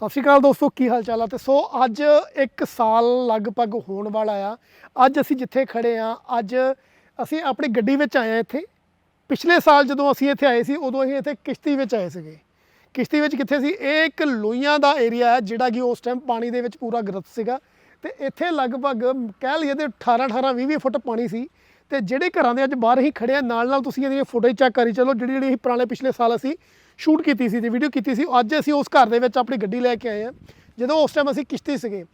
ਸਤਿ ਸ਼੍ਰੀ ਅਕਾਲ ਦੋਸਤੋ, ਕੀ ਹਾਲ ਚਾਲ ਆ? ਤੇ ਸੋ ਅੱਜ ਇੱਕ ਸਾਲ ਲਗਭਗ ਹੋਣ ਵਾਲਾ ਆ। ਅੱਜ ਅਸੀਂ ਜਿੱਥੇ ਖੜੇ ਆ, ਅੱਜ ਅਸੀਂ ਆਪਣੀ ਗੱਡੀ ਵਿੱਚ ਆਏ ਆ ਇੱਥੇ। ਪਿਛਲੇ ਸਾਲ ਜਦੋਂ ਅਸੀਂ ਇੱਥੇ ਆਏ ਸੀ, ਉਦੋਂ ਅਸੀਂ ਇੱਥੇ ਕਿਸ਼ਤੀ ਵਿੱਚ ਆਏ ਸੀਗੇ। ਕਿਸ਼ਤੀ ਵਿੱਚ ਕਿੱਥੇ ਸੀ? ਇਹ ਇੱਕ ਲੋਈਆਂ ਦਾ ਏਰੀਆ ਹੈ ਜਿਹੜਾ ਕਿ ਉਸ ਟਾਈਮ ਪਾਣੀ ਦੇ ਵਿੱਚ ਪੂਰਾ ਗ੍ਰਸਤ ਸੀਗਾ। ਤੇ ਇੱਥੇ ਲਗਭਗ ਕਹਿ ਲਈਏ ਤੇ 18 18 20 20 ਫੁੱਟ ਪਾਣੀ ਸੀ। ਤੇ ਜਿਹੜੇ ਘਰਾਂ ਦੇ ਅੱਜ ਬਾਹਰ ਹੀ ਖੜੇ ਆ, ਨਾਲ ਨਾਲ ਤੁਸੀਂ ਇਹਦੀ ਫੋਟੋ ਚੈੱਕ ਕਰੀ, ਚਲੋ ਜਿਹੜੀ ਜਿਹੜੀ ਅਸੀਂ ਪੁਰਾਣੇ ਪਿਛਲੇ ਸਾਲ ਅਸੀਂ ਸ਼ੂਟ ਕੀਤੀ ਸੀ ਤੇ ਵੀਡੀਓ ਕੀਤੀ ਸੀ ਅੱਜ ਅਸੀਂ ਉਸ ਘਰ ਦੇ ਵਿੱਚ ਆਪਣੀ ਗੱਡੀ ਲੈ ਕੇ ਆਏ ਆ। ਜਦੋਂ ਉਸ ਟਾਈਮ ਅਸੀਂ ਕਿਸ਼ਤੀ ਸੀਗੇ,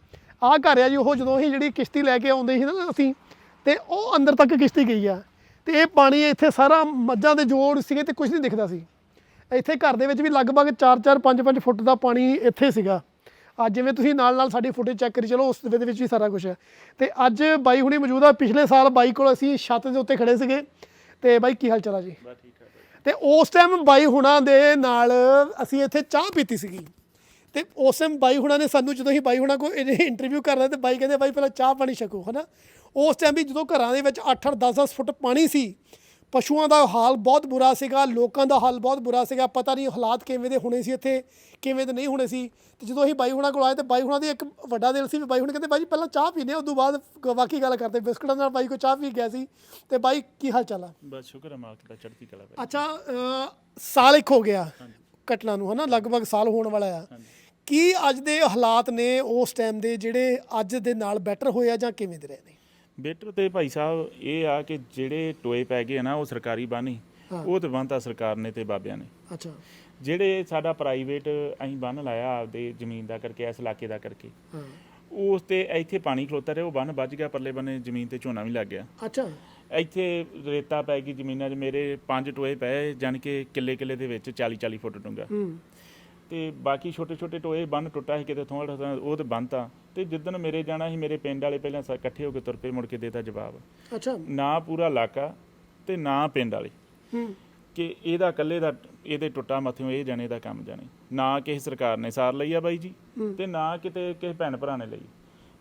ਆਹ ਘਰ ਆ ਜੀ, ਉਹ ਜਦੋਂ ਅਸੀਂ ਜਿਹੜੀ ਕਿਸ਼ਤੀ ਲੈ ਕੇ ਆਉਂਦੇ ਸੀ ਨਾ ਅਸੀਂ, ਤੇ ਉਹ ਅੰਦਰ ਤੱਕ ਕਿਸ਼ਤੀ ਗਈ ਆ। ਤੇ ਇਹ ਪਾਣੀ ਇੱਥੇ ਸਾਰਾ ਮੱਝਾਂ ਦੇ ਜੋੜ ਸੀਗੇ ਤੇ ਕੁਝ ਨਹੀਂ ਦਿਖਦਾ ਸੀ। ਇੱਥੇ ਘਰ ਦੇ ਵਿੱਚ ਵੀ ਲਗਭਗ 4-4 5-5 ਫੁੱਟ ਦਾ ਪਾਣੀ ਇੱਥੇ ਸੀਗਾ। ਅੱਜ ਜਿਵੇਂ ਤੁਸੀਂ ਨਾਲ ਨਾਲ ਸਾਡੀ ਫੁਟੇਜ ਚੈੱਕ ਕਰੀ ਚਲੋ ਉਸ ਦੇ ਵਿੱਚ ਵੀ ਸਾਰਾ ਕੁਝ ਹੈ। ਤੇ ਅੱਜ ਬਾਈ ਹੁਣੀ ਮੌਜੂਦ ਆ। ਪਿਛਲੇ ਸਾਲ ਬਾਈ ਕੋਲ ਅਸੀਂ ਛੱਤ ਦੇ ਉੱਤੇ ਖੜੇ ਸੀਗੇ। ਤੇ ਬਾਈ ਕੀ ਹਾਲ ਚਾਲ ਆ ਜੀ? ਤੇ ਉਸ ਟਾਈਮ ਬਾਈ ਹੁਣਾਂ ਦੇ ਨਾਲ ਅਸੀਂ ਇੱਥੇ ਚਾਹ ਪੀਤੀ ਸੀਗੀ। ਤੇ ਉਸ ਟਾਈਮ ਬਾਈ ਹੁਣਾਂ ਨੇ ਸਾਨੂੰ ਜਦੋਂ ਅਸੀਂ ਬਾਈ ਹੁਣਾਂ ਕੋਲ ਇੰਟਰਵਿਊ ਕਰਦਾ ਤੇ ਬਾਈ ਕਹਿੰਦੇ ਬਾਈ ਪਹਿਲਾਂ ਚਾਹ ਪਾਣੀ ਛਕੋ ਹਨਾ। ਉਸ ਟਾਈਮ ਵੀ ਜਦੋਂ ਘਰਾਂ ਦੇ ਵਿੱਚ 8-8 10-10 ਫੁੱਟ ਪਾਣੀ ਸੀ ਪਸ਼ੂਆਂ ਦਾ ਹਾਲ ਬਹੁਤ ਬੁਰਾ ਸੀਗਾ ਲੋਕਾਂ ਦਾ ਹਾਲ ਬਹੁਤ ਬੁਰਾ ਸੀਗਾ। ਪਤਾ ਨਹੀਂ ਹਾਲਾਤ ਕਿਵੇਂ ਦੇ ਹੋਣੇ ਸੀ ਇੱਥੇ ਕਿਵੇਂ ਦੇ ਨਹੀਂ ਹੋਣੇ ਸੀ। ਤੇ ਜਦੋਂ ਅਸੀਂ ਬਾਈ ਹੁਣਾਂ ਕੋਲ ਆਏ ਤੇ ਬਾਈ ਹੁਣਾਂ ਦੀ ਇੱਕ ਵੱਡਾ ਦਿਲ ਸੀ ਵੀ ਬਾਈ ਹੁਣੇ ਕਹਿੰਦੇ ਬਾਈ ਪਹਿਲਾਂ ਚਾਹ ਪੀਨੇ ਉਸ ਤੋਂ ਬਾਅਦ ਵਾਕੀ ਗੱਲ ਕਰਦੇ। ਬਿਸਕੁਟਾਂ ਨਾਲ ਬਾਈ ਕੋ ਚਾਹ ਪੀ ਗਿਆ ਸੀ। ਤੇ ਬਾਈ ਕੀ ਹਾਲ ਚਾਲ ਆ? ਬਸ ਸ਼ੁਕਰ ਹੈ ਮਾਲਕ ਦਾ ਚੜ੍ਹਦੀ ਕਲਾ ਭਾਈ ਅੱਛਾ ਸਾਲ ਇੱਕ ਹੋ ਗਿਆ ਘਟਨਾ ਨੂੰ ਹਨਾ? ਲਗਭਗ ਸਾਲ ਹੋਣ ਵਾਲਾ ਆ। ਕੀ ਅੱਜ ਦੇ ਹਾਲਾਤ ਨੇ ਉਸ ਟਾਈਮ ਦੇ ਜਿਹੜੇ ਅੱਜ ਦੇ ਨਾਲ ਬੈਟਰ ਹੋਏ ਆ ਜਾਂ ਕਿਵੇਂ ਦੇ ਰਹੇ ਨੇ? ਬੇਟਰ ਤੇ ਭਾਈ ਸਾਹਿਬ ਇਹ ਆ ਕਿ ਜਿਹੜੇ ਟੋਏ ਪੈ ਗਏ ਨਾ ਉਹ ਸਰਕਾਰੀ ਬਾਨੀ ਉਹ ਤੇ ਬੰਤਾ ਸਰਕਾਰ ਨੇ ਤੇ ਬਾਬਿਆਂ ਨੇ। ਅੱਛਾ। ਜਿਹੜੇ ਸਾਡਾ ਪ੍ਰਾਈਵੇਟ ਅਸੀਂ ਬੰਨ ਲਾਇਆ ਆਪਦੇ ਜ਼ਮੀਨ ਦਾ ਕਰਕੇ ਇਸ ਇਲਾਕੇ ਦਾ ਕਰਕੇ। ਹਾਂ। ਉਸ ਤੇ ਇੱਥੇ ਪਾਣੀ ਖਲੋਤਾ ਰਿਹਾ ਉਹ ਬੰਨ ਵੱਜ ਗਿਆ ਪਰਲੇ ਬੰਨੇ ਜ਼ਮੀਨ ਤੇ ਝੋਨਾ ਵੀ ਲੱਗ ਗਿਆ। ਅੱਛਾ। ਇੱਥੇ ਰੇਤਾ ਪੈ ਗਈ ਜ਼ਮੀਨਾਂ 'ਚ ਮੇਰੇ ਪੰਜ ਟੋਏ ਪਏ ਜਾਣੀ ਕਿ ਕਿੱਲੇ ਕਿੱਲੇ ਦੇ ਵਿੱਚ 40 40 ਫੁੱਟ ਡੂੰਘਾ। ਹੂੰ। ਤੇ ਬਾਕੀ ਛੋਟੇ ਛੋਟੇ ਟੋਏ ਬੰਨ ਟੁੱਟਾ ਸੀ ਕਿਤੇ ਥੋੜਾ ਥੋੜਾ ਉਹ ਤੇ ਬੰਨਤਾ। ਤੇ ਜਿੱਦਣ ਮੇਰੇ ਜਾਣਾ ਸੀ ਮੇਰੇ ਪਿੰਡ ਵਾਲੇ ਪਹਿਲਾਂ ਇਕੱਠੇ ਹੋ ਕੇ ਤੁਰ ਪਏ ਮੁੜ ਕੇ ਦੇਤਾ ਜਵਾਬ। ਅੱਛਾ। ਨਾ ਪੂਰਾ ਇਲਾਕਾ ਤੇ ਨਾ ਪਿੰਡ ਵਾਲੇ। ਹੂੰ। ਕਿ ਇਹਦਾ ਇਕੱਲੇ ਦਾ ਇਹਦੇ ਟੁੱਟਾ ਮੱਥਿਓਂ ਇਹ ਜਾਣੇ ਦਾ ਕੰਮ ਜਾਣੇ। ਨਾ ਕਿਸੇ ਸਰਕਾਰ ਨੇ ਸਾਰ ਲਈ ਆ ਬਾਈ ਜੀ। ਤੇ ਨਾ ਕਿਤੇ ਕਿਸੇ ਭੈਣ ਭਰਾ ਨੇ ਲਈ।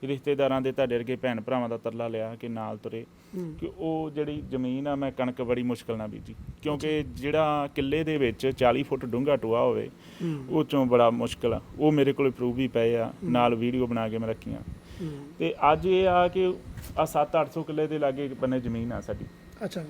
ਰਿਸ਼ਤੇਦਾਰਾਂ ਦੇ ਤੁਹਾਡੇ ਵਰਗੇ ਭੈਣ ਭਰਾਵਾਂ ਦਾ ਤਰਲਾ ਲਿਆ ਕਿ ਨਾਲ ਤੁਰੇ। ਕਿ ਉਹ ਜਿਹੜੀ ਜ਼ਮੀਨ ਆ ਮੈਂ ਕਣਕ ਬੜੀ ਮੁਸ਼ਕਲ ਨਾਲ ਬੀਜੀ। ਕਿਉਂਕਿ ਜਿਹੜਾ ਕਿੱਲੇ ਦੇ ਵਿੱਚ 40 ਫੁੱਟ ਡੂੰਘਾ ਟੋਆ ਹੋਵੇ ਉਹ ਚੋਂ ਬੜਾ ਮੁਸ਼ਕਲ ਆ। ਉਹ ਮੇਰੇ ਕੋਲ ਪ੍ਰੂਫ ਵੀ ਪਏ ਆ ਨਾਲ ਵੀਡੀਓ ਬਣਾ ਕੇ ਮੈਂ ਰੱਖੀਆਂ। ਤੇ ਅੱਜ ਇਹ ਆ ਕਿ ਆ 7-800 ਕਿੱਲੇ ਦੇ ਲਾਗੇ ਬੰਨੇ ਜ਼ਮੀਨ ਆ ਸਾਡੀ। ਅੱਛਾ।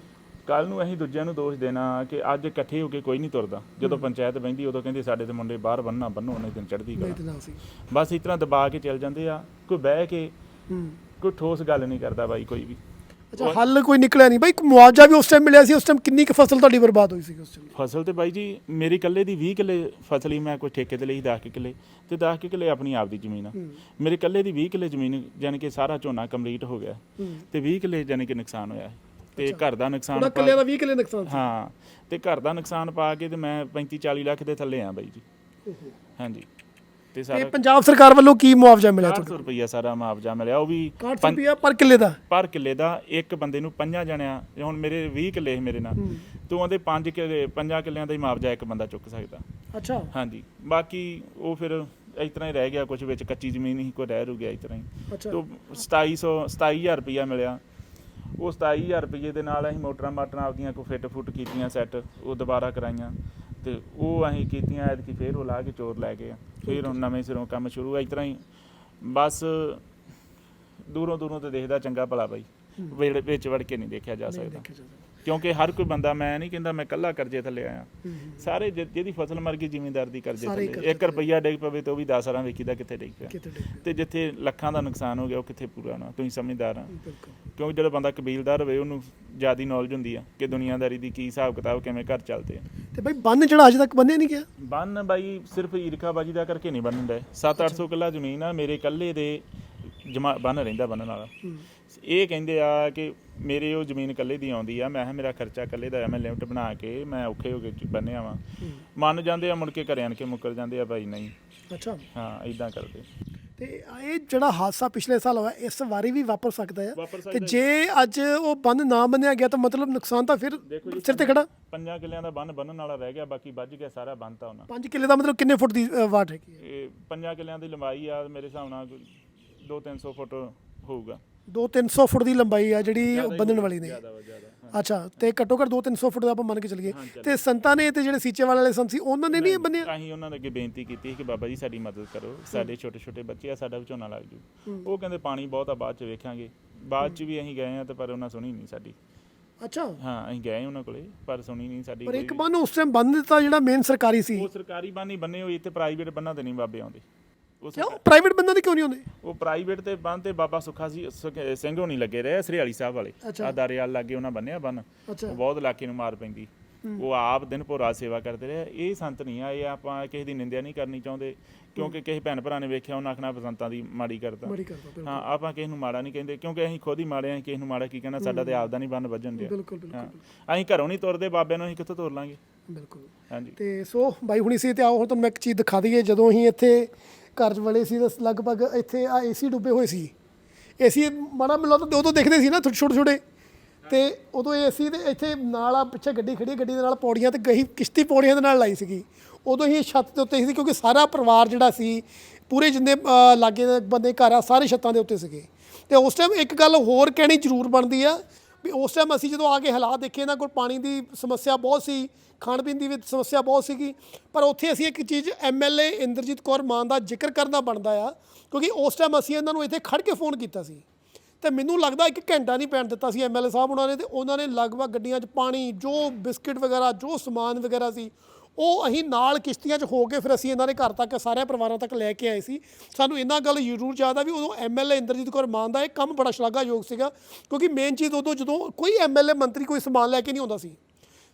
ਕੱਲ ਨੂੰ ਅਸੀਂ ਦੂਜਿਆਂ ਨੂੰ ਦੋਸ਼ ਦੇਣਾ ਕਿ ਅੱਜ ਇਕੱਠੇ ਹੋ ਕੇ ਕੋਈ ਨਹੀਂ ਤੁਰਦਾ। ਜਦੋਂ ਪੰਚਾਇਤ ਬਹਿੰਦੀ ਉਦੋਂ ਕਹਿੰਦੇ ਸਾਡੇ ਤੇ ਮੁੰਡੇ ਬਾਹਰ ਬੰਨਣਾ ਬੰਨੋ ਉਹਨੇ ਦਿਨ ਚੜ੍ਹਦੀ ਨਹੀਂ ਕਲਾ ਤੇ ਨਾ ਸੀ। ਬਸ ਇਸ ਤਰ੍ਹਾਂ ਦਬਾ ਕੇ ਚੱਲ ਜਾਂਦੇ ਆ। ਕੋਈ ਬਹਿ ਕੇ ਹੂੰ। ਕੋਈ ਠੋਸ ਗੱਲ ਨਹੀਂ ਕਰਦਾ ਬਾਈ ਕੋਈ ਵੀ। ਅੱਛਾ ਹੱਲ ਕੋਈ ਨਿਕਲਿਆ ਨਹੀਂ। ਬਾਈ ਇੱਕ ਮੁਆਵਜ਼ਾ ਵੀ ਉਸ ਟਾਈਮ ਮਿਲਿਆ ਸੀ ਉਸ ਟਾਈਮ ਕਿੰਨੀ ਕੁ ਫਸਲ ਤੁਹਾਡੀ ਬਰਬਾਦ ਹੋਈ ਸੀ ਉਸ ਟਾਈਮ ਫਸਲ ਤੇ ਬਾਈ ਜੀ ਮੇਰੀ ਇਕੱਲੇ ਦੀ 20 ਕਿੱਲੇ ਫਸਲ ਹੀ ਮੈਂ ਕੋਈ ਠੇਕੇ ਤੇ ਲਈ 10 ਕਿੱਲੇ। ਤੇ 10 ਕਿੱਲੇ ਆਪਣੀ ਆਪ ਦੀ ਜ਼ਮੀਨ ਆ। ਮੇਰੇ ਇਕੱਲੇ ਦੀ 20 ਕਿੱਲੇ ਜ਼ਮੀਨ ਯਾਨੀ ਕਿ ਸਾਰਾ ਝੋਨਾ ਕੰਪਲੀਟ ਹੋ ਗਿਆ। ਤੇ 20 ਕਿੱਲੇ ਯਾਨੀ ਕਿ ਨੁਕਸਾਨ ਹੋਇਆ। ਤੇ ਘਰ ਦਾ ਨੁਕਸਾਨ ਪਾ- ਕਿੱਲਿਆਂ ਦਾ 20 ਕਿੱਲੇ ਨੁਕਸਾਨ ਸੀ। ਹਾਂ ਤੇ ਘਰ ਦਾ ਨੁਕਸਾਨ ਪਾ ਕੇ ਤੇ ਮੈਂ 35 40 ਲੱਖ ਦੇ ਥੱਲੇ ਆ ਬਾਈ ਜੀ। ਹਾਂਜੀ। ਤੇ ਤੇ ਸਾਰਾ ਪੰਜਾਬ ਸਰਕਾਰ ਵੱਲੋਂ ਕੀ ਮੁਆਵਜ਼ਾ ਮਿਲਿਆ 400 ਰੁਪਈਆ ਸਾਰਾ ਮੁਆਵਜ਼ਾ ਮਿਲਿਆ ਉਹ ਵੀ 60 ਰੁਪਿਆ ਪਰ ਕਿੱਲੇ ਦਾ? ਪਰ ਕਿੱਲੇ ਦਾ ਇੱਕ ਬੰਦੇ ਨੂੰ ਪੰਜਾਂ ਜਣਿਆ ਜੇ ਹੁਣ ਮੇਰੇ 20 ਕਿੱਲੇ ਸੀ ਮੇਰੇ ਨਾਲ ਤੂੰ ਉਹਦੇ 5 ਕਿੱਲੇ ਪੰਜਾਂ ਕਿੱਲਿਆਂ ਦਾ ਹੀ ਮੁਆਵਜ਼ਾ ਇੱਕ ਬੰਦਾ ਚੁੱਕ ਸਕਦਾ। ਅੱਛਾ। ਹਾਂਜੀ ਬਾਕੀ ਉਹ ਫਿਰ ਇਸ ਤਰ੍ਹਾਂ ਹੀ ਰਹਿ ਗਿਆ ਕੁਝ ਵਿੱਚ ਕੱਚੀ ਜ਼ਮੀਨ ਹੀ ਕੋਈ ਰਹਿ ਰੂ ਗਿਆ ਇਸ ਤਰ੍ਹਾਂ ਹੀ। ਅੱਛਾ। ਤੋ 2700 27000 ਰੁਪਈਆ ਮਿਲਿਆ। ਉਹ 27000 ਰੁਪਏ ਦੇ ਨਾਲ ਅਸੀਂ ਮੋਟਰਾਂ ਮਾਟਰਾਂ ਆਪਦੀਆਂ ਕੋ ਫਿੱਟ ਫੁੱਟ ਕੀਤੀਆਂ ਸੈੱਟ ਉਹ ਦੁਬਾਰਾ ਕਰਾਈਆਂ ਤੇ ਉਹ ਅਸੀਂ ਕੀਤੀਆਂ ਐਤਕੀ ਫੇਰ ਉਹ ਲਾ ਕੇ ਚੋਰ ਲੈ ਗਏ ਆ। ਫੇਰ ਹੁਣ ਨਵੇਂ ਸਿਰੋਂ ਕੰਮ ਸ਼ੁਰੂ ਆ ਇਸ ਤਰ੍ਹਾਂ ਹੀ ਬਸ ਦੂਰੋਂ ਦੂਰੋਂ ਤੇ ਦੇਖਦਾ ਚੰਗਾ ਭਲਾ ਬਾਈ ਵੇੜੇ ਵਿੱਚ ਵੜ ਕੇ ਨਹੀਂ ਦੇਖਿਆ ਜਾ ਸਕਦਾ। ਕਿਉਂਕਿ ਹਰ ਕੋਈ ਬੰਦਾ ਮੈਂ ਨਹੀਂ ਕਹਿੰਦਾ ਮੈਂ ਕੱਲਾ ਕਰਜ਼ੇ ਥੱਲੇ ਆਇਆ। ਸਾਰੇ ਜਿ- ਜਿਹਦੀ ਫਸਲ ਮਰ ਗਈ ਜ਼ਿਮੀਂਦਾਰ ਦੀ ਕਰਜ਼ੇ ਸਾਰੇ ਥੱਲੇ। 1 ਰੁਪਈਆ ਡਿੱਗ ਪਵੇ ਤੇ ਉਹ ਵੀ 10 ਰਾਂ ਵੇਖੀਦਾ ਕਿੱਥੇ ਡਿੱਗ ਪਿਆ। ਕਿਤੇ ਡਿੱਗ ਪਿਆ। ਤੇ ਜਿੱਥੇ ਲੱਖਾਂ ਦਾ ਨੁਕਸਾਨ ਹੋ ਗਿਆ ਉਹ ਕਿੱਥੇ ਪੂਰਾ ਹੋਣਾ। ਤੁਸੀਂ ਸਮਝਦਾਰ ਆ। ਬਿਲਕੁਲ। ਕਿਉਂਕਿ ਜਦੋਂ ਬੰਦਾ ਕਬੀਲਦਾਰ ਹੋਵੇ ਉਹਨੂੰ ਜ਼ਿਆਦੀ ਨੌਲੇਜ ਹੁੰਦੀ ਆ ਕਿ ਦੁਨੀਆਦਾਰੀ ਦੀ ਕੀ ਹਿਸਾਬ ਕਿਤਾਬ ਕਿਵੇਂ ਘਰ ਚੱਲਦੇ ਆ। ਤੇ ਬਾਈ ਬੰਨ ਜਿਹੜਾ ਅਜੇ ਤੱਕ ਬੰਨਿਆ ਨਹੀਂ ਗਿਆ? ਬੰਨ ਬਾਈ ਸਿਰਫ ਈਰਖਾਬਾਜੀ ਦਾ ਕਰਕੇ ਨਹੀਂ ਬੰਨਣ ਦਾ 7-800 ਕਿੱਲਾ ਜ਼ਮੀਨ ਆ ਮੇਰੇ ਇਕੱਲੇ ਦੇ ਜਮਾ ਬੰਨ ਰਹਿੰਦਾ ਬੰਨਣ ਵਾਲਾ। ਇਹ ਕਹਿੰਦੇ ਆ ਕਿ ਮੇਰੇ ਉਹ ਜ਼ਮੀਨ ਇਕੱਲੇ ਦੀ ਆਉਂਦੀ ਆ ਮੈਂ ਕਿਹਾ ਮੇਰਾ ਖਰਚਾ ਇਕੱਲੇ ਦਾ ਆ ਮੈਂ ਲਿਮਟ ਬਣਾ ਕੇ ਮੈਂ ਔਖੇ ਹੋ ਕੇ ਬੰਨਿਆ ਵਾਂ। ਮੰਨ ਜਾਂਦੇ ਆ ਮੁੜ ਕੇ ਘਰੇ ਆਣ ਕੇ ਮੁੱਕਰ ਜਾਂਦੇ ਆ ਭਾਈ ਨਹੀਂ। ਅੱਛਾ। ਹਾਂ ਇਦਾਂ ਕਰਦੇ। ਤੇ ਇਹ ਜਿਹੜਾ ਹਾਦਸਾ ਪਿਛਲੇ ਸਾਲ ਹੋਇਆ ਇਸ ਵਾਰੀ ਵੀ ਵਾਪਰ ਸਕਦਾ ਹੈ ਕਿ ਜੇ। ਅੱਜ ਉਹ ਬੰਨ ਨਾ ਬੰਨਿਆ ਗਿਆ ਤਾਂ ਮਤਲਬ ਨੁਕਸਾਨ ਤਾਂ ਫਿਰ ਸਿਰ ਤੇ ਖੜਾ। ਪੰਜਾਂ ਕਿੱਲਿਆਂ ਦਾ ਬੰਨ ਬੰਨਣ ਵਾਲਾ ਰਹਿ ਗਿਆ ਬਾਕੀ ਵੱਜ ਗਿਆ ਸਾਰਾ ਬੰਨਤਾ ਉਹਨਾਂ। 5 ਕਿੱਲੇ ਦਾ ਮਤਲਬ ਕਿੰਨੇ ਫੁੱਟ ਦੀ ਵਾਟ ਹੈਗੀ ਹੈ ਇਹ ਪੰਜਾਂ ਕਿੱਲਿਆਂ ਦੀ ਲੰਬਾਈ ਆ ਮੇਰੇ ਹਿਸਾਬ ਨਾਲ 2-300 ਫੁੱਟ ਹੋਊਗਾ। 2-300 ਫੁੱਟ ਦੀ ਲੰਬਾਈ ਆ ਜਿਹੜੀ ਬੰਨਣ ਵਾਲੀ ਨੇ ਜ਼ਿਆਦਾ ਵਾ ਜ਼ਿਆਦਾ ਅੱਛਾ ਤੇ ਘੱਟੋ ਘੱਟ 2-300 ਫੁੱਟ ਦਾ ਆਪਾਂ ਮੰਨ ਕੇ ਚੱਲੀਏ। ਤੇ ਸੰਤਾਂ ਨੇ ਤੇ ਜਿਹੜੇ ਸੀਚੇਵਾਲ ਵਾਲੇ ਸੰਤ ਸੀ ਉਹਨਾਂ ਨੇ ਨਹੀਂ ਇਹ ਬੰਨਿਆ? ਅਸੀਂ ਉਹਨਾਂ ਦੇ ਅੱਗੇ ਬੇਨਤੀ ਕੀਤੀ ਕਿ ਬਾਬਾ ਜੀ ਸਾਡੀ ਮਦਦ ਕਰੋ ਸਾਡੇ ਛੋਟੇ ਛੋਟੇ ਬੱਚੇ ਆ ਸਾਡਾ ਝੋਨਾ ਲੱਗ ਜੂ। ਉਹ ਕਹਿੰਦੇ ਪਾਣੀ ਬਹੁਤ ਆ ਬਾਅਦ ਚ ਵੇਖਾਂਗੇ। ਬਾਅਦ ਚ ਵੀ ਅਸੀਂ ਗਏ ਆ ਤੇ ਪਰ ਉਹਨਾਂ ਸੁਣੀ ਨਹੀਂ ਸਾਡੀ। ਅੱਛਾ। ਹਾਂ ਅਸੀਂ ਗਏ ਉਹਨਾਂ ਕੋਲੇ ਪਰ ਸੁਣੀ ਨਹੀਂ ਸਾਡੀ ਪਰ ਕੋਈ ਇੱਕ ਵੀ। ਬੰਨ ਉਸ ਟਾਈਮ ਬੰਨ ਦਿੱਤਾ ਜਿਹੜਾ ਮੇਨ ਸਰਕਾਰੀ ਸੀ। ਉਹ ਸਰਕਾਰੀ ਬੰਨ ਬੰਨੇ ਹੋਈ ਇੱਥੇ ਪ੍ਰਾਈਵੇਟ ਬੰਨਾਂ ਤੇ ਨਹੀਂ ਬਾਬੇ ਆਉਂਦੇ। ਉਹ ਕਿਉਂ? ਪ੍ਰਾਈਵੇਟ ਬੰਨਾਂ ਦੇ ਕਿਉਂ ਨਹੀਂ ਹੁੰਦੇ? ਉਹ ਪ੍ਰਾਈਵੇਟ ਤੇ ਬੰਨ ਤੇ ਬਾਬਾ ਸੁੱਖਾ ਸੀ ਸੁਖ- ਸਿੰਘ ਹੋਣੀ ਲੱਗੇ ਰਹੇ ਸਰੀਆਲੀ ਸਾਹਿਬ ਵਾਲੇ। ਅੱਛਾ। ਆ ਦਾਰੇਵਾਲ ਲਾਗੇ ਉਹਨਾਂ ਬੰਨਿਆ ਬੰਨ। ਅੱਛਾ। ਉਹ ਬਹੁਤ ਇਲਾਕੇ ਨੂੰ ਮਾਰ ਪੈਂਦੀ। ਉਹ ਆਪ ਦਿਨ ਭਰ ਸੇਵਾ ਕਰਦੇ ਰਹੇ ਇਹ ਸੰਤ ਨਹੀਂ ਆ ਇਹ ਆਪਾਂ ਕਿਸੇ ਦੀ ਨਿੰਦਿਆ ਨਹੀਂ ਕਰਨੀ ਚਾਹੁੰਦੇ। ਕਿਉਂਕਿ ਕਿਸੇ ਭੈਣ ਭਰਾ ਨੇ ਵੇਖਿਆ ਉਹਨਾਂ ਆਖਣਾ ਬਸੰਤਾਂ ਦੀ ਮਾੜੀ ਕਰਦਾ ਬੜੀ ਕਰਦਾ ਬਿਲਕੁਲ। ਹਾਂ ਆਪਾਂ ਕਿਸੇ ਨੂੰ ਮਾੜਾ ਨਹੀਂ ਕਹਿੰਦੇ ਕਿਉਂਕਿ ਅਸੀਂ ਖੁਦ ਹੀ ਮਾੜੇ ਆ ਕਿਸੇ ਨੂੰ ਮਾੜਾ ਕੀ ਕਹਿਣਾ? ਸਾਡਾ ਤੇ ਆਪਦਾ ਨਹੀਂ ਬੰਨ ਵੱਜਣ ਦਿਆ। ਬਿਲਕੁਲ ਬਿਲਕੁਲ ਹਾਂ। ਅਸੀਂ ਘਰੋਂ ਨਹੀਂ ਤੁਰਦੇ ਬਾਬਿਆਂ ਨੂੰ ਅਸੀਂ ਕਿੱਥੋਂ ਤੁਰ ਲਾਂਗੇ? ਬਿਲਕੁਲ। ਹਾਂਜੀ। ਤੇ ਸੋ ਬਾਈ ਹੁਣੀ ਸੀ ਤੇ ਆਓ ਹੁਣ ਤੁਹਾਨੂੰ ਮੈਂ ਇੱਕ ਚੀਜ਼ ਦਿਖਾ ਦਈਏ। ਜਦੋਂ ਅਸੀਂ ਇੱਥੇ ਘਰ 'ਚ ਵੜੇ ਸੀ ਤਾਂ ਲਗਭਗ ਇੱਥੇ ਆ ਏਸੀ ਡੁੱਬੇ ਹੋਏ ਸੀ। ਏਸੀ ਮਾੜਾ ਮਿਲੋ ਤਾਂ ਉਦੋਂ ਦੇਖਦੇ ਸੀ ਨਾ ਛੋਟੇ ਛੋਟੇ ਤੇ ਉਦੋਂ ਏਸੀ ਦੇ ਇੱਥੇ ਨਾਲ ਆ ਪਿੱਛੇ ਗੱਡੀ ਖੜੀ ਗੱਡੀ ਦੇ ਨਾਲ ਪੌੜੀਆਂ ਤੇ ਗਈ ਕਿਸ਼ਤੀ ਪੌੜੀਆਂ ਦੇ ਨਾਲ ਲਾਈ ਸੀਗੀ। ਉਦੋਂ ਹੀ ਛੱਤ ਦੇ ਉੱਤੇ ਸੀ ਕਿਉਂਕਿ ਸਾਰਾ ਪਰਿਵਾਰ ਜਿਹੜਾ ਸੀ, ਪੂਰੇ ਜਿੰਨੇ ਲਾਗੇ ਦੇ ਬੰਦੇ ਘਰ ਆ, ਸਾਰੇ ਛੱਤਾਂ ਦੇ ਉੱਤੇ ਸੀਗੇ। ਤੇ ਉਸ ਟਾਈਮ ਇੱਕ ਗੱਲ ਹੋਰ ਕਹਿਣੀ ਜ਼ਰੂਰ ਬਣਦੀ ਆ ਵੀ ਉਸ ਟਾਈਮ ਅਸੀਂ ਜਦੋਂ ਆ ਕੇ ਹਾਲਾਤ ਦੇਖੇ, ਇਹਨਾਂ ਕੋਲ ਪਾਣੀ ਦੀ ਸਮੱਸਿਆ ਬਹੁਤ ਸੀ, ਖਾਣ ਪੀਣ ਦੀ ਵੀ ਸਮੱਸਿਆ ਬਹੁਤ ਸੀਗੀ। ਪਰ ਉੱਥੇ ਅਸੀਂ ਇੱਕ ਚੀਜ਼ ਐਮਐਲਏ ਇੰਦਰਜੀਤ ਕੌਰ ਮਾਨ ਦਾ ਜ਼ਿਕਰ ਕਰਨਾ ਬਣਦਾ ਆ, ਕਿਉਂਕਿ ਉਸ ਟਾਈਮ ਅਸੀਂ ਇਹਨਾਂ ਨੂੰ ਇੱਥੇ ਖੜ ਕੇ ਫੋਨ ਕੀਤਾ ਸੀ। ਤੇ ਮੈਨੂੰ ਲੱਗਦਾ ਇੱਕ ਘੰਟਾ ਨਹੀਂ ਪੈਣ ਦਿੱਤਾ ਸੀ ਐਮਐਲਏ ਸਾਹਿਬ ਉਹਨਾਂ ਨੇ, ਤੇ ਉਹਨਾਂ ਨੇ ਲਗਭਗ ਗੱਡੀਆਂ 'ਚ ਪਾਣੀ, ਜੋ ਬਿਸਕਿਟ ਵਗੈਰਾ, ਜੋ ਸਮਾਨ ਵਗੈਰਾ ਸੀ ਉਹ ਅਸੀਂ ਨਾਲ ਕਿਸ਼ਤੀਆਂ 'ਚ ਹੋ ਕੇ ਫਿਰ ਅਸੀਂ ਇਹਨਾਂ ਦੇ ਘਰ ਤੱਕ, ਸਾਰਿਆਂ ਪਰਿਵਾਰਾਂ ਤੱਕ ਲੈ ਕੇ ਆਏ ਸੀ। ਸਾਨੂੰ ਇਹਨਾਂ ਗੱਲ ਜ਼ਰੂਰ ਯਾਦ ਆ ਵੀ ਉਦੋਂ ਐਮਐਲਏ ਇੰਦਰਜੀਤ ਕੌਰ ਮਾਨ ਦਾ ਇਹ ਕੰਮ ਬੜਾ ਸ਼ਲਾਘਾਯੋਗ ਸੀਗਾ, ਕਿਉਂਕਿ ਮੇਨ ਚੀਜ਼ ਉਦੋਂ ਜਦੋਂ ਕੋਈ ਐਮਐਲਏ ਮੰਤਰੀ ਕੋਈ ਸਮਾਨ ਲੈ ਕੇ ਨਹੀਂ ਆਉਂਦਾ ਸੀ।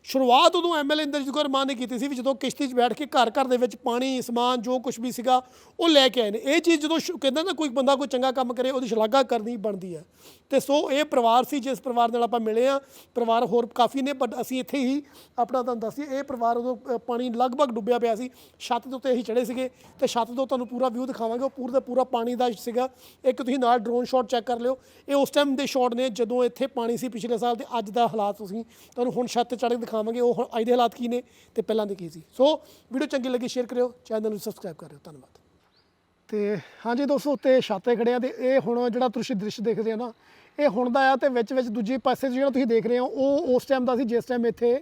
ਸ਼ੁਰੂਆਤ ਉਦੋਂ ਐਮਐਲਏ ਇੰਦਰਜੀਤ ਕੌਰ ਮਾਨ ਨੇ ਕੀਤੀ ਸੀ ਵੀ ਜਦੋਂ ਕਿਸ਼ਤੀ 'ਚ ਬੈਠ ਕੇ ਘਰ ਘਰ ਦੇ ਵਿੱਚ ਪਾਣੀ, ਸਮਾਨ, ਜੋ ਕੁਝ ਵੀ ਸੀਗਾ, ਉਹ ਲੈ ਕੇ ਆਏ ਨੇ। ਇਹ ਚੀਜ਼ ਜਦੋਂ ਸ਼ੁ- ਕਹਿੰਦਾ ਨਾ ਕੋਈ ਬੰਦਾ ਕੋਈ ਚੰਗਾ ਕੰਮ ਕਰੇ, ਉਹਦੀ ਸ਼ਲਾਘਾ ਕਰਨੀ ਬਣਦੀ ਹੈ। ਤੇ ਸੋ ਇਹ ਪਰਿਵਾਰ ਸੀ, ਜਿਸ ਪਰਿਵਾਰ ਨਾਲ ਆਪਾਂ ਮਿਲੇ ਆ ਪਰਿਵਾਰ ਹੋਰ ਕਾਫੀ ਨੇ ਬਟ ਅਸੀਂ ਇੱਥੇ ਹੀ ਆਪਣਾ ਤੁਹਾਨੂੰ ਦੱਸੀਏ ਇਹ ਪਰਿਵਾਰ ਉਦੋਂ ਪਾਣੀ ਲਗਭਗ ਡੁੱਬਿਆ ਪਿਆ ਸੀ। ਛੱਤ ਦੇ ਉੱਤੇ ਅਸੀਂ ਚੜੇ ਸੀਗੇ ਤੇ ਛੱਤ ਤੋਂ ਤੁਹਾਨੂੰ ਪੂਰਾ ਵਿਊ ਦਿਖਾਵਾਂਗੇ। ਉਹ ਪੂਰਾ ਦਾ ਪੂਰਾ ਪਾਣੀ ਦਾ ਸੀਗਾ। ਇੱਕ ਤੁਸੀਂ ਨਾਲ ਡਰੋਨ ਸ਼ਾਟ ਚੈੱਕ ਕਰ ਲਿਓ। ਇਹ ਉਸ ਟਾਈਮ ਦੇ ਸ਼ਾਟ ਨੇ, ਜਦੋਂ ਇੱਥੇ ਪਾਣੀ ਸੀ ਪਿਛਲੇ ਸਾਲ ਤੇ ਅੱਜ ਦਾ ਹਾਲਾਤ ਤੁਸੀਂ, ਤੁਹਾਨੂੰ ਹੁਣ ਛੱਤ ਤੇ ਚੜ੍ਹ ਕੇ ਦਿਖਾਵਾਂਗੇ, ਉਹ ਹੁਣ ਅੱਜ ਦੇ ਹਾਲਾਤ ਕੀ ਨੇ ਤੇ ਪਹਿਲਾਂ ਦੇ ਕੀ ਸੀ। ਸੋ ਵੀਡੀਓ ਚੰਗੀ ਲੱਗੀ ਸ਼ੇਅਰ ਕਰਿਓ ਚੈਨਲ ਨੂੰ ਸਬਸਕ੍ਰਾਈਬ ਕਰਿਓ, ਧੰਨਵਾਦ। ਤੇ ਹਾਂਜੀ ਦੋਸਤੋ, ਉੱਤੇ ਛੱਤ ਤੇ ਖੜੇ ਆ ਤੇ ਇਹ ਹੁਣ ਜਿਹੜਾ ਤੁਸੀਂ ਦ੍ਰਿਸ਼ ਦੇਖਦੇ ਹੋ ਨਾ, ਇਹ ਹੁਣ ਦਾ ਆ ਤੇ ਵਿੱਚ ਵਿੱਚ ਦੂਜੇ ਪਾਸੇ ਜਿਹੜਾ ਤੁਸੀਂ ਦੇਖ ਰਹੇ ਹੋ, ਉਹ ਉਸ ਟਾਈਮ ਦਾ ਸੀ ਜਿਸ ਟਾਈਮ ਇੱਥੇ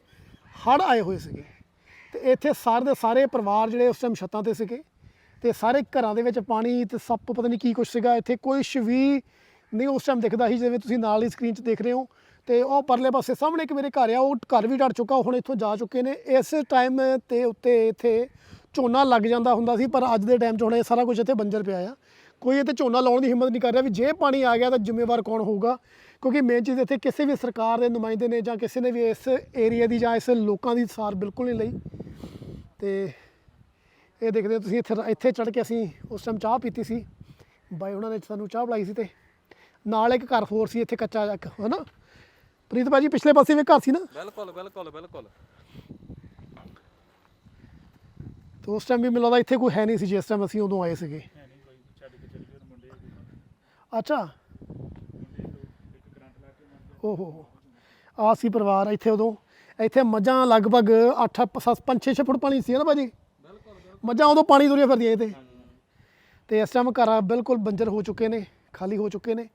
ਹੜ੍ਹ ਆਏ ਹੋਏ ਸੀਗੇ। ਤੇ ਇੱਥੇ ਸਾਰੇ ਦੇ ਸਾਰੇ ਪਰਿਵਾਰ ਜਿਹੜੇ ਉਸ ਟਾਈਮ ਛੱਤਾਂ ਤੇ ਸੀਗੇ, ਤੇ ਸਾਰੇ ਘਰਾਂ ਦੇ ਵਿੱਚ ਪਾਣੀ ਤੇ ਸੱਪ ਪਤਾ ਨਹੀਂ ਕੀ ਕੁਛ ਸੀਗਾ, ਇੱਥੇ ਕੋਈ ਵੀ ਨਹੀਂ ਉਸ ਟਾਈਮ ਦਿਖਦਾ ਸੀ, ਜਿਵੇਂ ਤੁਸੀਂ ਨਾਲ ਹੀ ਸਕਰੀਨ 'ਚ ਦੇਖ ਰਹੇ ਹੋ। ਤੇ ਉਹ ਪਰਲੇ ਪਾਸੇ ਸਾਹਮਣੇ ਇੱਕ ਮੇਰੇ ਘਰ ਆ, ਉਹ ਘਰ ਵੀ ਡੜ ਚੁੱਕਾ ਹੁਣ ਇੱਥੋਂ ਜਾ ਚੁੱਕੇ ਨੇ। ਇਸ ਟਾਈਮ ਤੇ ਉੱਤੇ ਇੱਥੇ ਝੋਨਾ ਲੱਗ ਜਾਂਦਾ ਹੁੰਦਾ ਸੀ, ਪਰ ਅੱਜ ਦੇ ਟਾਈਮ 'ਚ ਹੁਣ ਇਹ ਸਾਰਾ ਕੁਝ ਇੱਥੇ ਬੰਜਰ ਪਿਆ ਆ। ਕੋਈ ਇੱਥੇ ਝੋਨਾ ਲਾਉਣ ਦੀ ਹਿੰਮਤ ਨਹੀਂ ਕਰ ਰਿਹਾ ਵੀ ਜੇ ਪਾਣੀ ਆ ਗਿਆ ਤਾਂ ਜ਼ਿੰਮੇਵਾਰ ਕੌਣ ਹੋਊਗਾ? ਕਿਉਂਕਿ ਮੇਨ ਚੀਜ਼ ਇੱਥੇ ਕਿਸੇ ਵੀ ਸਰਕਾਰ ਦੇ ਨੁਮਾਇੰਦੇ ਨੇ ਜਾਂ ਕਿਸੇ ਨੇ ਵੀ ਇਸ ਏਰੀਆ ਦੀ ਜਾਂ ਇਸ ਲੋਕਾਂ ਦੀ ਸਾਰ ਬਿਲਕੁਲ ਨਹੀਂ ਲਈ। ਤੇ ਇਹ ਦੇਖਦੇ ਹੋ ਤੁਸੀਂ, ਇੱਥੇ ਇੱਥੇ ਚੜ ਕੇ ਅਸੀਂ ਉਸ ਟਾਈਮ ਚਾਹ ਪੀਤੀ ਸੀ। ਬਾਈ, ਉਹਨਾਂ ਨੇ ਸਾਨੂੰ ਚਾਹ ਬੁਲਾਈ ਸੀ ਤੇ ਨਾਲ ਇੱਕ ਘਰ ਹੋਰ ਸੀ, ਇੱਥੇ ਕੱਚਾ ਜਿਹਾ ਇੱਕ, ਹਨਾ? ਪ੍ਰੀਤ ਬਾਜੀ ਪਿਛਲੇ ਪਾਸੇ ਵੀ ਘਰ ਸੀ ਨਾ? ਬਿਲਕੁਲ ਬਿਲਕੁਲ ਬਿਲਕੁਲ। ਤੇ ਉਸ ਟਾਈਮ ਵੀ ਮੈਨੂੰ ਲੱਗਦਾ ਇੱਥੇ ਕੋਈ ਹੈ ਨਹੀਂ ਸੀ ਜਿਸ ਟਾਈਮ ਅਸੀਂ ਉਦੋਂ ਆਏ ਸੀਗੇ। ਅੱਛਾ। ਓਹੋ ਆ ਸੀ ਪਰਿਵਾਰ ਇੱਥੇ ਉਦੋਂ। ਇੱਥੇ ਮੱਝਾਂ ਲਗਭਗ 8 7 5 6 ਫੁੱਟ ਪਾਣੀ ਸੀ ਨਾ ਭਾਜੀ? ਮੱਝਾਂ ਉਦੋਂ ਪਾਣੀ ਤੁਰੀਆਂ ਫਿਰਦੀਆਂ ਇੱਥੇ। ਤੇ ਇਸ ਟਾਈਮ ਘਰ ਬਿਲਕੁਲ ਬੰਜਰ ਹੋ ਚੁੱਕੇ ਨੇ ਖਾਲੀ ਹੋ ਚੁੱਕੇ ਨੇ।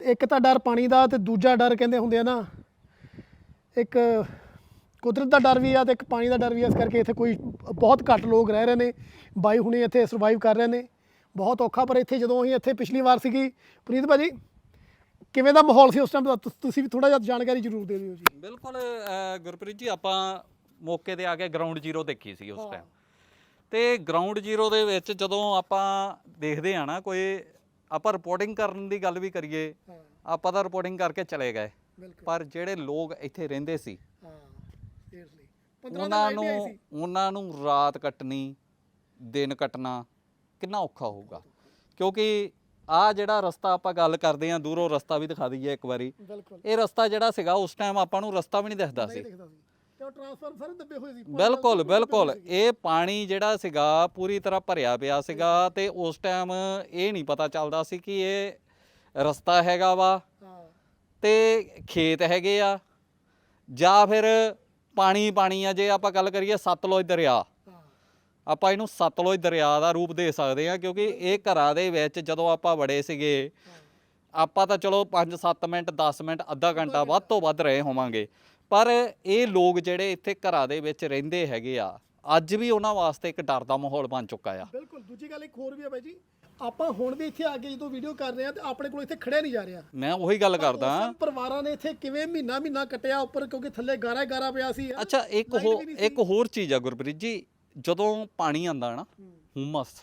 ਤੇ ਇੱਕ ਤਾਂ ਡਰ ਪਾਣੀ ਦਾ ਤੇ ਦੂਜਾ ਡਰ ਕਹਿੰਦੇ ਹੁੰਦੇ ਆ ਨਾ ਇੱਕ ਕੁਦਰਤ ਦਾ ਡਰ ਵੀ ਆ ਤੇ ਇੱਕ ਪਾਣੀ ਦਾ ਡਰ ਵੀ ਆ ਇਸ ਕਰਕੇ ਇੱਥੇ ਕੋਈ ਬਹੁਤ ਘੱਟ ਲੋਕ ਰਹਿ ਰਹੇ ਨੇ। ਬਾਈ ਹੁਣੇ ਇੱਥੇ ਸਰਵਾਈਵ ਕਰ ਰਹੇ ਨੇ। ਬਹੁਤ ਔਖਾ ਪਰ ਇੱਥੇ ਜਦੋਂ ਅਸੀਂ ਇੱਥੇ ਪਿਛਲੀ ਵਾਰ ਸੀਗੀ ਪ੍ਰੀਤ ਭਾਜੀ ਕਿਵੇਂ ਦਾ ਮਾਹੌਲ ਸੀ ਉਸ ਟਾਈਮ ਦਾ? ਤੁਸੀਂ ਵੀ ਥੋੜਾ ਜਿਹਾ ਜਾਣਕਾਰੀ ਜ਼ਰੂਰ ਦੇ ਦਿਓ ਜੀ। ਬਿਲਕੁਲ ਗੁਰਪ੍ਰੀਤ ਜੀ ਆਪਾਂ ਮੌਕੇ ਤੇ ਆ ਕੇ ਗਰਾਊਂਡ ਜ਼ੀਰੋ ਦੇਖੀ ਸੀ ਉਸ ਟਾਈਮ ਤੇ ਗਰਾਊਂਡ ਜ਼ੀਰੋ ਦੇ ਵਿੱਚ ਜਦੋਂ ਆਪਾਂ ਦੇਖਦੇ ਆ ਨਾ ਕੋਈ ਆਪਾਂ ਰਿਪੋਰਟਿੰਗ ਕਰਨ ਦੀ ਗੱਲ ਵੀ ਕਰੀਏ ਆਪਾਂ ਤਾਂ ਰਿਪੋਰਟਿੰਗ ਕਰਕੇ ਚਲੇ ਗਏ। ਪਰ ਜਿਹੜੇ ਲੋਕ ਇੱਥੇ ਰਹਿੰਦੇ ਸੀ ਹਾਂ ਸੀਰੀਅਸਲੀ 15 ਉਹਨਾਂ ਨੂੰ ਉਹਨਾਂ ਨੂੰ ਰਾਤ ਕੱਟਣੀ ਦਿਨ ਕੱਟਣਾ ਕਿੰਨਾ ਔਖਾ ਹੋਊਗਾ। ਕਿਉਂਕਿ ਆ ਜਿਹੜਾ ਰਸਤਾ ਆਪਾਂ ਗੱਲ ਕਰਦੇ ਆ ਦੂਰੋਂ ਰਸਤਾ ਵੀ ਦਿਖਾ ਦਈਏ ਇੱਕ ਵਾਰੀ। ਇਹ ਰਸਤਾ ਜਿਹੜਾ ਸੀਗਾ ਉਸ ਟਾਈਮ ਆਪਾਂ ਨੂੰ ਰਸਤਾ ਵੀ ਨਹੀਂ ਦਿਖਦਾ ਸੀ। ਬਿਲਕੁਲ ਬਿਲਕੁਲ। ਇਹ ਪਾਣੀ ਜਿਹੜਾ ਸੀਗਾ ਪੂਰੀ ਤਰ੍ਹਾਂ ਭਰਿਆ ਪਿਆ ਸੀਗਾ ਤੇ ਉਸ ਟਾਈਮ ਇਹ ਨਹੀਂ ਪਤਾ ਚੱਲਦਾ ਸੀ ਕਿ ਇਹ ਰਸਤਾ ਹੈਗਾ ਵਾ। ਤੇ ਖੇਤ ਹੈਗੇ ਆ, ਜਾਂ ਫਿਰ ਪਾਣੀ ਪਾਣੀ ਆ, ਜੇ ਆਪਾਂ ਗੱਲ ਕਰੀਏ ਸਤਲੁਜ ਦਰਿਆ। ਆਪਾਂ ਇਹਨੂੰ ਸਤਲੁਜ ਦਰਿਆ ਦਾ ਰੂਪ ਦੇ ਸਕਦੇ ਆ, ਕਿਉਂਕਿ ਇਹ ਘਰਾਂ ਦੇ ਵਿੱਚ ਜਦੋਂ ਆਪਾਂ ਵੜੇ ਸੀਗੇ, ਆਪਾਂ ਤਾਂ ਚਲੋ 5-7 ਮਿੰਟ 10 ਮਿੰਟ, ਅੱਧਾ ਘੰਟਾ ਵੱਧ ਤੋਂ ਵੱਧ ਰਹੇ ਹੋਵਾਂਗੇ। ਪਰ ਇਹ ਲੋਕ ਜਿਹੜੇ ਇੱਥੇ ਘਰਾਂ ਦੇ ਵਿੱਚ ਰਹਿੰਦੇ ਹੈਗੇ ਆ, ਅੱਜ ਵੀ ਉਹਨਾਂ ਵਾਸਤੇ ਇੱਕ ਡਰ ਦਾ ਮਾਹੌਲ ਬਣ ਚੁੱਕਾ ਆ। ਬਿਲਕੁਲ, ਦੂਜੀ ਗੱਲ ਇੱਕ ਹੋਰ ਵੀ ਹੈ ਬਾਈ ਜੀ ਆਪਾਂ ਹੁਣ ਵੀ ਇੱਥੇ ਆ ਕੇ ਜਦੋਂ ਵੀਡੀਓ ਕਰ ਰਹੇ ਆ ਤੇ ਆਪਣੇ ਕੋਲ ਇੱਥੇ ਖੜਿਆ ਨਹੀਂ ਜਾ ਰਿਹਾ। ਮੈਂ ਉਹੀ ਗੱਲ ਕਰਦਾ। ਉਸ ਪਰਿਵਾਰਾਂ ਨੇ ਇੱਥੇ ਕਿਵੇਂ ਮਹੀਨਾ ਮਹੀਨਾ ਕੱਟਿਆ ਉੱਪਰ ਕਿਉਂਕਿ ਥੱਲੇ ਗਾਰਾ ਗਾਰਾ ਪਿਆ ਸੀ। ਅੱਛਾ ਇੱਕ ਹੋ। ਇੱਕ ਹੋਰ ਚੀਜ਼ ਆ ਗੁਰਪ੍ਰੀਤ ਜੀ ਜਦੋਂ ਪਾਣੀ ਆਂਦਾ ਨਾ ਹੁਮਸ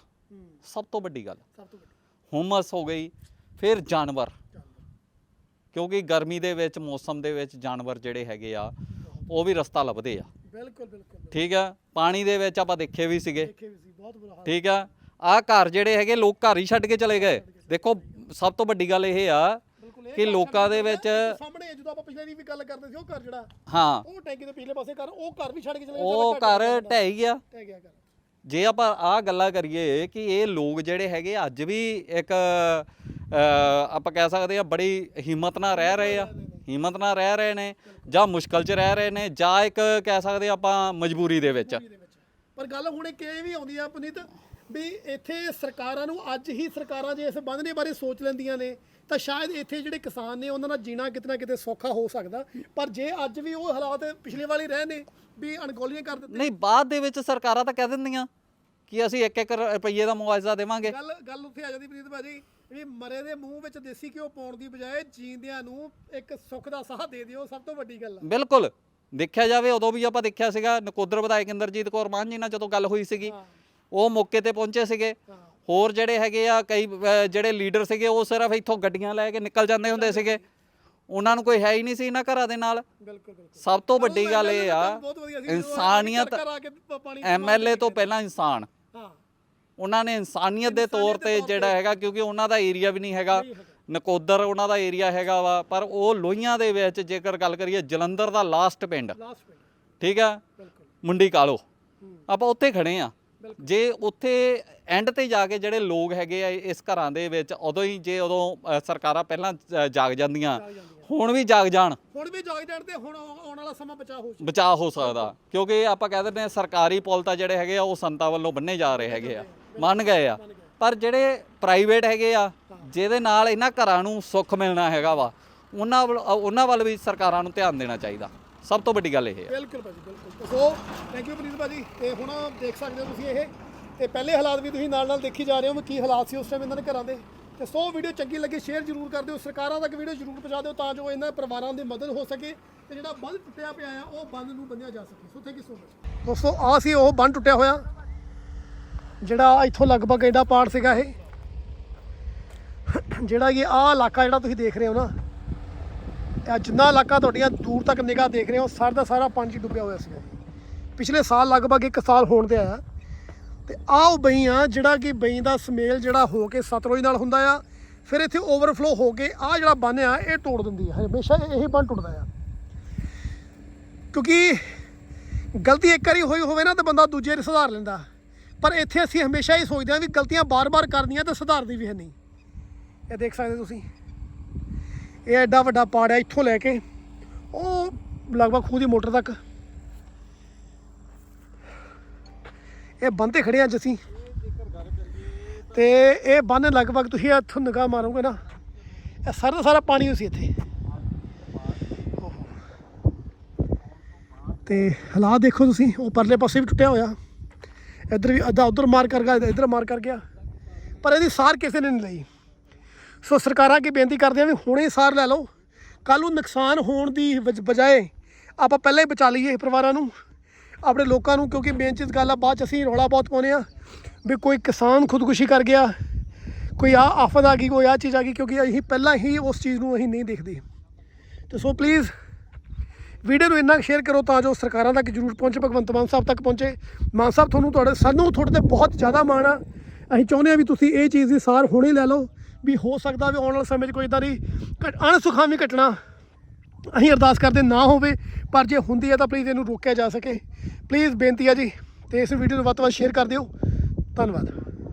ਸਭ ਤੋਂ ਵੱਡੀ ਗੱਲ। ਸਭ ਤੋਂ ਵੱਡੀ। ਹੁਮਸ ਹੋ ਗਈ ਫਿਰ ਜਾਨਵਰ। ਕਿਉਂਕਿ ਗਰਮੀ ਦੇ ਵਿੱਚ ਮੌਸਮ ਦੇ ਵਿੱਚ ਜਾਨਵਰ ਜਿਹੜੇ ਹੈਗੇ ਆ ਉਹ ਵੀ ਰਸਤਾ ਲੱਭਦੇ ਆ। ਬਿਲਕੁਲ ਬਿਲਕੁਲ। ਠੀਕ ਆ? ਪਾਣੀ ਦੇ ਵਿੱਚ ਆਪਾਂ ਦੇਖੇ ਵੀ ਸੀਗੇ। ਦੇਖੇ ਵੀ ਸੀ ਬਹੁਤ ਬੁਰਾ ਹਾਲ। ਠੀਕ ਆ? ਆ ਘਰ ਜਿਹੜੇ ਹੈਗੇ ਲੋਕ ਘਰ ਹੀ ਛੱਡ ਕੇ ਚਲੇ ਗਏ। ਦੇਖੋ ਸਭ ਤੋਂ ਵੱਡੀ ਗੱਲ ਇਹ ਆ ਕਿ ਲੋਕਾਂ ਦੇ ਵਿੱਚ ਸਾਹਮਣੇ ਜਦੋਂ ਆਪਾਂ ਪਿਛਲੇ ਦੀ ਵੀ ਗੱਲ ਕਰਦੇ ਸੀ ਉਹ ਘਰ ਜਿਹੜਾ ਹਾਂ। ਉਹ ਟੈਂਕੀ ਦੇ ਪਿਛਲੇ ਪਾਸੇ ਘਰ ਉਹ ਘਰ ਵੀ ਛੱਡ ਕੇ ਚਲੇ ਗਏ ਉਹ ਸਾਡਾ ਘਰ ਢਹਿ ਗਿਆ। ਢਹਿ ਗਿਆ ਘਰ। ਜੇ ਆਪਾਂ ਆ ਗੱਲਾਂ ਕਰੀਏ ਕਿ ਇਹ ਲੋਕ ਜਿਹੜੇ ਹੈਗੇ ਅੱਜ ਵੀ ਇੱਕ ਆਪਾਂ ਕਹਿ ਸਕਦੇ ਆ ਬੜੀ ਹਿੰਮਤ ਨਾਲ ਰਹਿ ਰਹੇ ਆ। ਹਿੰਮਤ ਨਾਲ ਰਹਿ ਰਹੇ ਨੇ ਜਾਂ ਮੁਸ਼ਕਲ 'ਚ ਰਹਿ ਰਹੇ ਨੇ ਜਾਂ ਇੱਕ ਕਹਿ ਸਕਦੇ ਆਪਾਂ ਮਜਬੂਰੀ ਦੇ ਵਿੱਚ। ਦੇ ਵਿੱਚ। ਪਰ ਗੱਲ ਹੁਣ ਇੱਕ ਇਹ ਵੀ ਆਉਂਦੀ ਆ ਪੁਨੀਤ ਵੀ ਇੱਥੇ ਸਰਕਾਰਾਂ ਨੂੰ ਅੱਜ ਹੀ ਸਰਕਾਰਾਂ ਜੇ ਇਸ ਦੇ ਬਾਰੇ ਸੋਚ ਲੈਂਦੀਆਂ ਨੇ ਤਾਂ ਸ਼ਾਇਦ ਇੱਥੇ ਜਿਹੜੇ ਕਿਸਾਨ ਨੇ ਉਹਨਾਂ ਦਾ ਜੀਣਾ ਕਿਤਨਾ ਕਿਤੇ ਸੌਖਾ ਹੋ ਸਕਦਾ। ਪਰ ਜੇ ਅੱਜ ਵੀ ਉਹ ਹਾਲਾਤ ਪਿਛਲੇ ਵਾਲੇ ਰਹੇ ਨੇ ਵੀ ਅਣਗੌਲੀਆਂ ਕਰ ਦਿੱਤੇ ਨਹੀਂ ਬਾਅਦ ਦੇ ਵਿੱਚ ਸਰਕਾਰਾਂ ਤਾਂ ਕਹਿ ਦਿੰਦੀਆਂ ਕਿ ਅਸੀਂ 1-1 ਰੁਪਈਏ ਦਾ ਮੁਆਵਜ਼ਾ ਦੇਵਾਂਗੇ। ਗੱਲ ਗੱਲ ਉੱਥੇ ਆ ਜਾਂਦੀ ਪ੍ਰੀਤ ਭਾਜੀ ਵੀ ਮਰੇ ਦੇ ਮੂੰਹ ਵਿੱਚ ਦੇਸੀ ਘਿਓ ਪਾਉਣ ਦੀ ਬਜਾਏ ਜੀਂਦਿਆਂ ਨੂੰ ਇੱਕ ਸੁੱਖ ਦਾ ਸਾਹ ਦੇ ਦਿਓ ਸਭ ਤੋਂ ਵੱਡੀ ਗੱਲ ਆ। ਬਿਲਕੁਲ। ਦੇਖਿਆ ਜਾਵੇ ਉਦੋਂ ਵੀ ਆਪਾਂ ਦੇਖਿਆ ਸੀਗਾ ਨਕੋਦਰ ਵਿਧਾਇਕ ਇੰਦਰਜੀਤ ਕੌਰ ਮਾਨ ਜੀ ਨਾਲ ਜਦੋਂ ਗੱਲ ਹੋਈ ਸੀਗੀ। ਉਹ ਮੌਕੇ ਤੇ ਪਹੁੰਚੇ ਸੀਗੇ। ਹੋਰ ਜਿਹੜੇ ਹੈਗੇ ਆ ਕਈ ਜਿਹੜੇ ਲੀਡਰ ਸੀਗੇ ਉਹ ਸਿਰਫ ਇੱਥੋਂ ਗੱਡੀਆਂ ਲੈ ਕੇ ਨਿਕਲ ਜਾਂਦੇ ਹੁੰਦੇ ਸੀਗੇ। ਉਹਨਾਂ ਨੂੰ ਕੋਈ ਹੈ ਹੀ ਨਹੀਂ ਸੀ ਇਹਨਾਂ ਘਰਾਂ ਦੇ ਨਾਲ। ਬਿਲਕੁਲ ਬਿਲਕੁਲ। ਸਭ ਤੋਂ ਵੱਡੀ ਗੱਲ ਇਹ ਆ ਬਹੁਤ ਵਧੀਆ ਸੀ ਜਦੋਂ ਇਨਸਾਨੀਅਤ ਘਰ ਆ ਕੇ ਪ- ਪਾਣੀ ਐਮਐਲਏ ਤੋਂ ਪਹਿਲਾਂ ਇਨਸਾਨ। ਹਾਂ। ਉਹਨਾਂ ਨੇ ਇਨਸਾਨੀਅਤ ਦੇ ਤੌਰ ਤੇ ਜਿਹੜਾ ਹੈਗਾ ਕਿਉਂਕਿ ਉਹਨਾਂ ਦਾ ਏਰੀਆ ਵੀ ਨਹੀਂ ਹੈਗਾ। ਨਕੋਦਰ ਉਹਨਾਂ ਦਾ ਏਰੀਆ ਹੈਗਾ ਵਾ ਪਰ ਉਹ ਲੋਹੀਆਂ ਦੇ ਵਿੱਚ ਜੇਕਰ ਗੱਲ ਕਰੀਏ ਜਲੰਧਰ ਦਾ ਲਾਸਟ ਪਿੰਡ। ਲਾਸਟ ਪਿੰਡ। ਠੀਕ ਆ? ਬਿਲਕੁਲ। ਮੁੰਡੀ ਕਾਲੋ। ਆਪਾਂ ਉੱਥੇ ਖੜੇ ਆ। ਜੇ ਉੱਥੇ ਐਂਡ ਤੇ ਜਾ ਕੇ ਜਿਹੜੇ ਲੋਕ ਹੈਗੇ ਆ ਇਸ ਘਰਾਂ ਦੇ ਵਿੱਚ ਉਦੋਂ ਹੀ ਜੇ ਉਦੋਂ ਸਰਕਾਰਾਂ ਪਹਿਲਾਂ ਜਾਗ ਜਾਂਦੀਆਂ। ਹੁਣ ਵੀ ਜਾਗ ਜਾਣ। ਹੁਣ ਵੀ ਜਾਗ ਜਾਣ ਤੇ ਹੁਣ ਆਉ- ਆਉਣ ਵਾਲਾ ਸਮਾਂ ਬਚਾ ਹੋ ਸਕਦਾ ਬਚਾਅ ਹੋ ਸਕਦਾ। ਕਿਉਂਕਿ ਆਪਾਂ ਕਹਿ ਦਿੰਦੇ ਆ ਸਰਕਾਰੀ ਪੁਲ ਤਾਂ ਜਿਹੜੇ ਹੈਗੇ ਆ ਉਹ ਸੰਤਾਂ ਵੱਲੋਂ ਬੰਨੇ ਜਾ ਰਹੇ ਹੈਗੇ ਆ। ਮੰਨ ਗਏ ਆ। ਪਰ ਜਿਹੜੇ ਪ੍ਰਾਈਵੇਟ ਹੈਗੇ ਆ ਜਿਹਦੇ ਨਾਲ ਇਹਨਾਂ ਘਰਾਂ ਨੂੰ ਸੁੱਖ ਮਿਲਣਾ ਹੈਗਾ ਵਾ ਉਹਨਾਂ ਉਹਨਾਂ ਵੱਲ ਵੀ ਸਰਕਾਰਾਂ ਨੂੰ ਧਿਆਨ ਦੇਣਾ ਚਾਹੀਦਾ। ਸਭ ਤੋਂ ਵੱਡੀ ਗੱਲ ਇਹ ਹੈ। ਬਿਲਕੁਲ ਭਾਜੀ, ਬਿਲਕੁਲ। ਸੋ ਥੈਂਕ ਯੂ ਪ੍ਰੀਤ ਭਾਜੀ। ਤੇ ਹੁਣ ਦੇਖ ਸਕਦੇ ਹੋ ਤੁਸੀਂ ਇਹ। ਤੇ ਪਹਿਲੇ ਹਾਲਾਤ ਵੀ ਤੁਸੀਂ ਨਾਲ ਨਾਲ ਦੇਖੀ ਜਾ ਰਹੇ ਹੋ ਵੀ ਕੀ ਹਾਲਾਤ ਸੀ ਉਸ ਟਾਈਮ ਇਹਨਾਂ ਦੇ ਘਰਾਂ ਦੇ। ਤੇ ਸੋ ਵੀਡੀਓ ਚੰਗੀ ਲੱਗੇ ਸ਼ੇਅਰ ਜ਼ਰੂਰ ਕਰ ਦਿਓ। ਸਰਕਾਰਾਂ ਤੱਕ ਵੀਡੀਓ ਜ਼ਰੂਰ ਪਹੁੰਚਾ ਦਿਓ ਤਾਂ ਜੋ ਇਹਨਾਂ ਪਰਿਵਾਰਾਂ ਦੀ ਮਦਦ ਹੋ ਸਕੇ ਤੇ ਜਿਹੜਾ ਬੰਦ ਟੁੱਟਿਆ ਪਿਆ ਆ, ਉਹ ਬੰਦ ਨੂੰ ਬੰਨਿਆ ਜਾ ਸਕੇ। So thank you so much ਦੋਸਤੋ ਆ ਸੀ ਉਹ ਬੰਦ ਟੁੱਟਿਆ ਹੋਇਆ, ਜਿਹੜਾ ਇੱਥੋਂ ਲਗਭਗ ਐਡਾ ਪਾਰਟ ਸੀਗਾ ਇਹ। ਜਿਹੜਾ ਕਿ ਆਹ ਇਲਾਕਾ ਜਿਹੜਾ ਤੁਸੀਂ ਦੇਖ ਰਹੇ ਹੋ ਨਾ ਇਹ ਜਿੰਨਾ ਇਲਾਕਾ ਤੁਹਾਡੀਆਂ ਦੂਰ ਤੱਕ ਨਿਗਾਹ ਦੇਖ ਰਹੇ ਹੋ, ਸਾਰਾ ਦਾ ਸਾਰਾ ਪਾਣੀ 'ਚ ਡੁੱਬਿਆ ਹੋਇਆ ਸੀਗਾ ਪਿਛਲੇ ਸਾਲ ਲਗਭਗ 1 ਸਾਲ ਹੋਣ ਤੇ ਆਇਆ। ਤੇ ਆਹ ਉਹ ਬਈ ਆ ਜਿਹੜਾ ਕਿ ਬਈ ਦਾ ਸਮੇਲ ਜਿਹੜਾ ਹੋ ਕੇ ਸਤਲੁਜ ਨਾਲ ਹੁੰਦਾ ਆ, ਫਿਰ ਇੱਥੇ ਓਵਰਫਲੋ ਹੋ ਕੇ ਆਹ ਜਿਹੜਾ ਬੰਨ ਆ, ਇਹ ਤੋੜ ਦਿੰਦੀ ਆ। ਹਮੇਸ਼ਾ ਇਹ ਬੰਨ ਟੁੱਟਦਾ ਆ। ਕਿਉਂਕਿ ਗਲਤੀ ਇੱਕ ਵਾਰੀ ਹੋਈ ਹੋਵੇ ਨਾ, ਤਾਂ ਬੰਦਾ ਦੂਜੇ ਵਾਰੀ ਸੁਧਾਰ ਲੈਂਦਾ। ਪਰ ਇੱਥੇ ਅਸੀਂ ਹਮੇਸ਼ਾ ਹੀ ਸੋਚਦੇ ਹਾਂ ਵੀ ਗਲਤੀਆਂ ਬਾਰ-ਬਾਰ ਕਰਨੀਆਂ ਤੇ ਸੁਧਾਰਦੀ ਵੀ ਹੈ ਨਹੀਂ। ਇਹ ਦੇਖ ਸਕਦੇ ਤੁਸੀਂ। ਇਹ ਐਡਾ ਵੱਡਾ ਪਾੜ ਹੈ ਇੱਥੋਂ ਲੈ ਕੇ। ਉਹ ਲਗਭਗ ਖੂਹ ਦੀ ਮੋਟਰ ਤੱਕ। ਇਹ ਬੰਨ ਤੇ ਖੜੇ ਹਾਂ ਅੱਜ ਅਸੀਂ। ਤੇ ਇਹ ਬੰਨ ਲਗਭਗ ਤੁਸੀਂ ਇੱਥੋਂ ਨਿਗਾਹ ਮਾਰੋਗੇ ਨਾ, ਇਹ ਸਾਰਾ ਦਾ ਸਾਰਾ ਪਾਣੀ ਹੋ ਸੀ ਇੱਥੇ। ਤੇ ਹਾਲਾਤ ਦੇਖੋ ਤੁਸੀਂ, ਉਹ ਪਰਲੇ ਪਾਸੇ ਵੀ ਟੁੱਟਿਆ ਹੋਇਆ। ਇੱਧਰ ਵੀ ਅੱਧਾ ਉਧਰ ਮਾਰ ਕਰ ਗਿਆ, ਇੱਧਰ ਮਾਰ ਕਰ ਗਿਆ। ਪਰ ਇਹਦੀ ਸਾਰ ਕਿਸੇ ਨੇ ਨਹੀਂ ਲਈ। ਸੋ ਸਰਕਾਰਾਂ ਅੱਗੇ ਬੇਨਤੀ ਕਰਦੇ ਆ ਵੀ ਹੁਣੇ ਸਾਰ ਲੈ ਲਓ। ਕੱਲ ਨੂੰ ਨੁਕਸਾਨ ਹੋਣ ਦੀ ਵਜ- ਬਜਾਏ ਆਪਾਂ ਪਹਿਲਾਂ ਹੀ ਬਚਾ ਲਈਏ ਪਰਿਵਾਰਾਂ ਨੂੰ, ਆਪਣੇ ਲੋਕਾਂ ਨੂੰ, ਕਿਉਂਕਿ ਮੇਨ ਚੀਜ਼ ਗੱਲ ਆ, ਬਾਅਦ ਚ ਅਸੀਂ ਰੌਲਾ ਬਹੁਤ ਪਾਉਂਦੇ ਆ ਵੀ ਕੋਈ ਕਿਸਾਨ ਖੁਦਕੁਸ਼ੀ ਕਰ ਗਿਆ, ਕੋਈ ਆ ਆਫਤ ਆ ਗਈ, ਕੋਈ ਆ ਚੀਜ਼ ਆ ਗਈ, ਕਿਉਂਕਿ ਅਸੀਂ ਪਹਿਲਾਂ ਹੀ ਉਸ ਚੀਜ਼ ਨੂੰ ਅਸੀਂ ਨਹੀਂ ਦੇਖਦੇ। ਤੇ ਸੋ ਪਲੀਜ਼ ਵੀਡੀਓ ਨੂੰ ਇੰਨਾ ਸ਼ੇਅਰ ਕਰੋ ਤਾਂ ਜੋ ਸਰਕਾਰਾਂ ਤੱਕ ਜ਼ਰੂਰ ਪਹੁੰਚੇ, ਭਗਵੰਤ ਮਾਨ ਸਾਹਿਬ ਤੱਕ ਪਹੁੰਚੇ। ਮਾਨ ਸਾਹਿਬ, ਤੁਹਾਨੂੰ ਤੁਹਾਡੇ, ਸਾਨੂੰ ਤੁਹਾਡੇ ਤੇ ਬਹੁਤ ਜ਼ਿਆਦਾ ਮਾਣ ਆ। ਅਸੀਂ ਚਾਹੁੰਦੇ ਆ ਵੀ ਤੁਸੀਂ ਇਹ ਚੀਜ਼ ਦੀ ਸਾਰ ਹੁਣੇ ਲੈ ਲਓ। ਵੀ ਹੋ ਸਕਦਾ ਵੀ ਆਉਣ ਵਾਲੇ ਸਮੇਂ 'ਚ ਕੋਈ ਇਦਾਂ ਦੀ ਘਟ- ਅਣਸੁਖਾਵੀਂ ਘਟਨਾ ਅਸੀਂ ਅਰਦਾਸ ਕਰਦੇ ਨਾ ਹੋਵੇ, ਪਰ ਜੇ ਹੁੰਦੀ ਹੈ ਤਾਂ ਪਲੀਜ਼ ਇਹਨੂੰ ਰੋਕਿਆ ਜਾ ਸਕੇ। ਪਲੀਜ਼ ਬੇਨਤੀ ਹੈ ਜੀ, ਤੇ ਇਸ ਵੀਡੀਓ ਨੂੰ ਵੱਧ ਤੋਂ ਵੱਧ ਸ਼ੇਅਰ ਕਰ ਦਿਓ। ਧੰਨਵਾਦ।